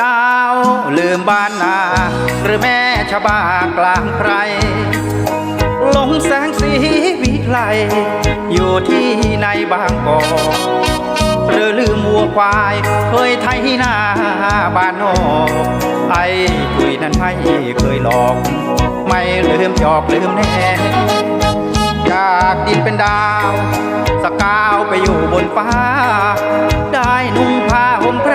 จ้าลืมบ้านนา หรือแม่ชบากลางใครลงแสงสีวิไลอยู่ที่ในบางกอกหรือลืมวัวควายเคยไทยนาบ้านนอกไอ้คุยนั้นไม่เคยหลอก ไม่ลืมจอกลืมแน่จากดินเป็นดาว สกาวไปอยู่บนฟ้า ได้นุ่งผ้าห่มแพร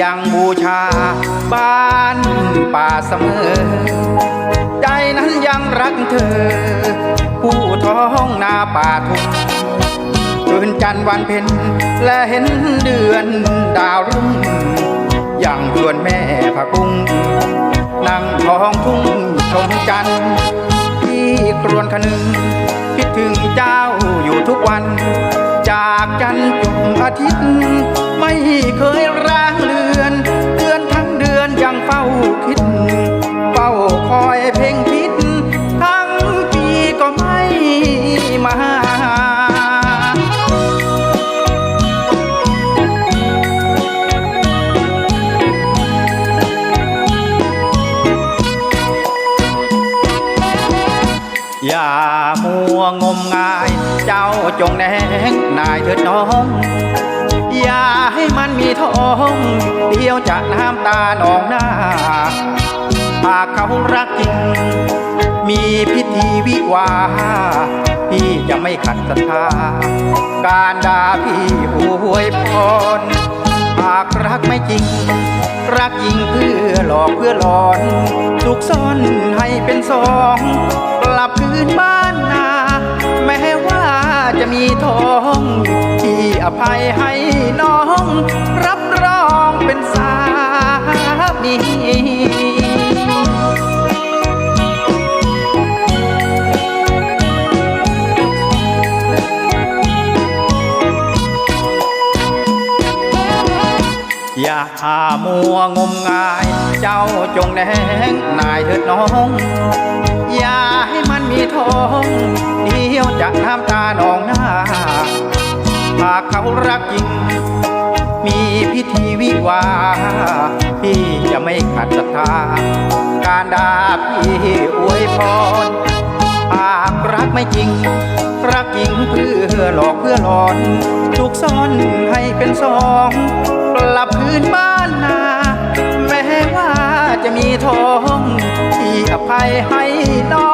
ยังบูชา บ้านป่าเสมอ ใจนั้นยังรักเธอ ผู้ท้องนาป่าทุ่งคืนจันทร์วันเพ็ญและเห็นเดือนดาวรุ่งยังชวนแม่พะกุ้งนั่งท้องทุ่งชมจันทร์ที่ครวนขนึงคิดถึงเจ้าอยู่ทุกวัน จากจันทร์จงอาทิตย์ อย่ามัวงมงาย เจ้าจงแนงนายเถิดน้อง อย่าให้มันมีท้องเดียวจะน้ำตาหนองหน้าหากเขารักจริง มีพิธีวิวาห์พี่จะไม่ขัดศรัทธา การด่าพี่อวยพรหากรักไม่จริง รักยิงเพื่อหลอกเพื่อหลอนสุกซ่อนให้เป็นสองกลับคืนบ้านนา แม้ว่าจะมีทองที่อภัยให้น้อง รับรองเป็นสามี อย่าหมัวงมงาย เจ้าจงแนงนายเถิดน้อง อย่าให้มันมีทองเดียวจะน้ำตาหนองหน้าหากเขารักจริง มีพิธีวิวา พี่จะไม่ขัดศรัทธา การด่าพี่อวยพรหากรักไม่จริง รักจริงเพื่อหลอกเพื่อหลอน ถูกซ่อนให้เป็นสองกลับคืนบ้านนา แม้ว่าจะมีทองที่อภัยให้น้อ